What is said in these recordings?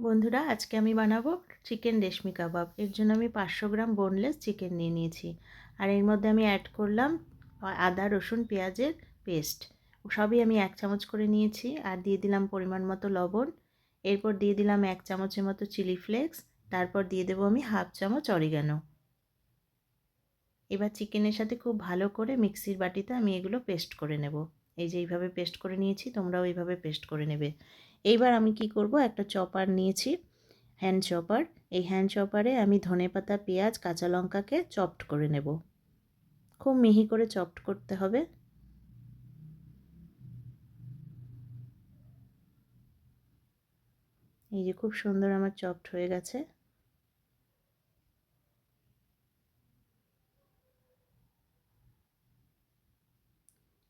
বন্ধুরা, আজকে আমি বানাবো চিকেন রেশমি কাবাব। এর জন্য আমি পাঁচশো গ্রাম বোনলেস চিকেন নিয়ে নিয়েছি। আর এর মধ্যে আমি অ্যাড করলাম আদা, রসুন, পেঁয়াজের পেস্ট সবই আমি এক চামচ করে নিয়েছি। আর দিয়ে দিলাম পরিমাণ মতো লবণ। এরপর দিয়ে দিলাম এক চামচের মতো চিলি ফ্লেক্স তারপর দিয়ে দেবো আমি হাফ চামচ অরিগানো এবার চিকেনের সাথে খুব ভালো করে মিক্সির বাটিতে আমি এগুলো পেস্ট করে নেব। এই যে এইভাবে পেস্ট করে নিয়েছি, তোমরাও এইভাবে পেস্ট করে নেবে। এইবার আমি কি করব? একটা চপার নিয়েছি হ্যান্ড চপার এই হ্যান্ড চপারে আমি ধনে পাতা, পেঁয়াজ, কাঁচা লঙ্কাকে চপড করে নেব। খুব মিহি করে চপড করতে হবে। এই যে খুব সুন্দর আমার চপড হয়ে গেছে।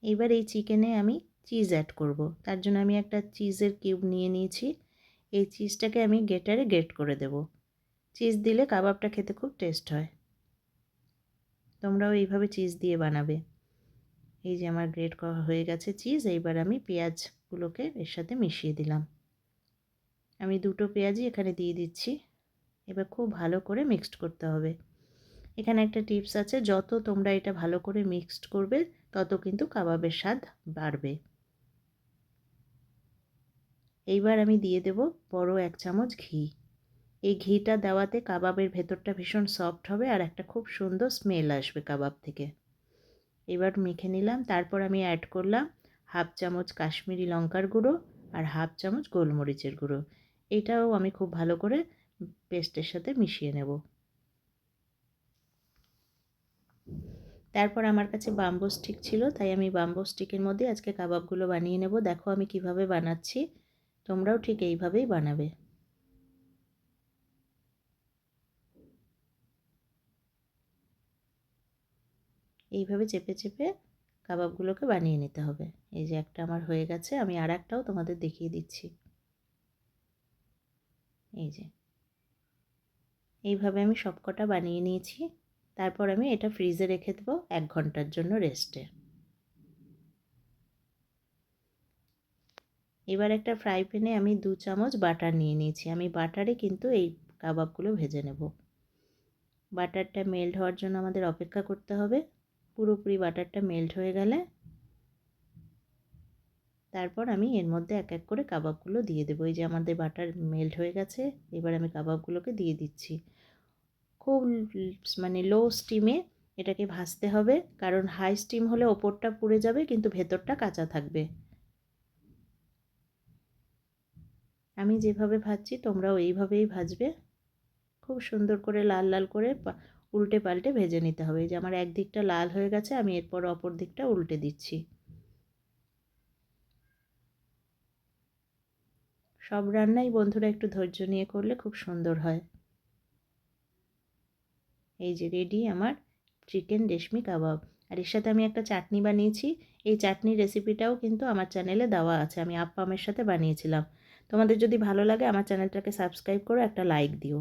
এবার এই চিকেনে আমি চিজ অ্যাড করব। তার জন্য আমি একটা চিজের কিউব নিয়ে নিয়েছি। এই চিজটাকে আমি গেটারে গেট করে দেব। চিজ দিলে কাবাবটা খেতে খুব টেস্ট হয়। তোমরাও এইভাবে চিজ দিয়ে বানাবে। এই যে আমার গ্রেট হয়ে গেছে চিজ এইবার আমি পেঁয়াজগুলোকে এর সাথে মিশিয়ে দিলাম। আমি দুটো পেঁয়াজই এখানে দিয়ে দিচ্ছি। এবার খুব ভালো করে মিক্সড করতে হবে। এখানে একটা টিপস আছে, যত তোমরা এটা ভালো করে মিক্সড করবে, তত কিন্তু কাবাবের স্বাদ বাড়বে। এইবার আমি দিয়ে দেব বড় এক চামচ ঘি। এই ঘিটা দেওয়াতে কাবাবের ভেতরটা ভীষণ সফট হবে আর একটা খুব সুন্দর স্মেল আসবে কাবাব থেকে। এবার মেখে নিলাম, তারপর আমি অ্যাড করলাম হাফ চামচ কাশ্মীরি লঙ্কার গুঁড়ো আর হাফ চামচ গোলমরিচের গুঁড়ো। এটাও আমি খুব ভালো করে পেস্টের সাথে মিশিয়ে নেব। তারপর আমার কাছে বাম্বো স্টিক ছিল, তাই আমি বাম্বো স্টিকের মধ্যে আজকে কাবাবগুলো বানিয়ে নেব। দেখো আমি কীভাবে বানাচ্ছি। তোমরাও ঠিক এইভাবেই বানাবে। এইভাবে চেপে চেপে কাবাবগুলোকে বানিয়ে নিতে হবে। এই যে একটা আমার হয়ে গেছে, আমি আর একটাও তোমাদের দেখিয়ে দিচ্ছি। এই যে। এইভাবে আমি সবকটা বানিয়ে নিয়েছি। তারপর আমি এটা ফ্রিজে রেখে দেবো এক ঘণ্টার জন্য রেস্টে এবার একটা ফ্রাই প্যানে আমি দু চামচ বাটার নিয়ে নিয়েছি। আমি বাটারে কিন্তু এই কাবাবগুলো ভেজে নেব। বাটারটা মেল্ট হওয়ার জন্য আমাদের অপেক্ষা করতে হবে। পুরোপুরি বাটারটা মেল্ট হয়ে গেলে তারপর আমি এর মধ্যে এক এক করে কাবাবগুলো দিয়ে দেবো। এই যে আমাদের বাটার মেল্ট হয়ে গেছে, এবার আমি কাবাবগুলোকে দিয়ে দিচ্ছি। খুব মানে লো স্টিমে এটাকে ভাজতে হবে। কারণ হাই স্টিম হলে ওপরটা পুড়ে যাবে, কিন্তু ভেতরটা কাঁচা থাকবে। আমি যেভাবে ভাজছি, তোমরাও এইভাবেই ভাজবে। খুব সুন্দর করে লাল লাল করে উল্টে পাল্টে ভেজে নিতে হবে। যে আমার একদিকটা লাল হয়ে গেছে, আমি এরপর অপর দিকটা উল্টে দিচ্ছি। সব রান্নাই বন্ধুরা একটু ধৈর্য নিয়ে করলে খুব সুন্দর হয়। এই যে রেডি আমার চিকেন রেশমি কাবাব আর এর সাথে আমি একটা চাটনি বানিয়েছি। এই চাটনির রেসিপিটাও কিন্তু আমার চ্যানেলে দেওয়া আছে। আমি আপ্পামের সাথে বানিয়েছিলাম। তোমাদের যদি ভালো লাগে আমার চ্যানেলটাকে সাবস্ক্রাইব করো, একটা লাইক দিও।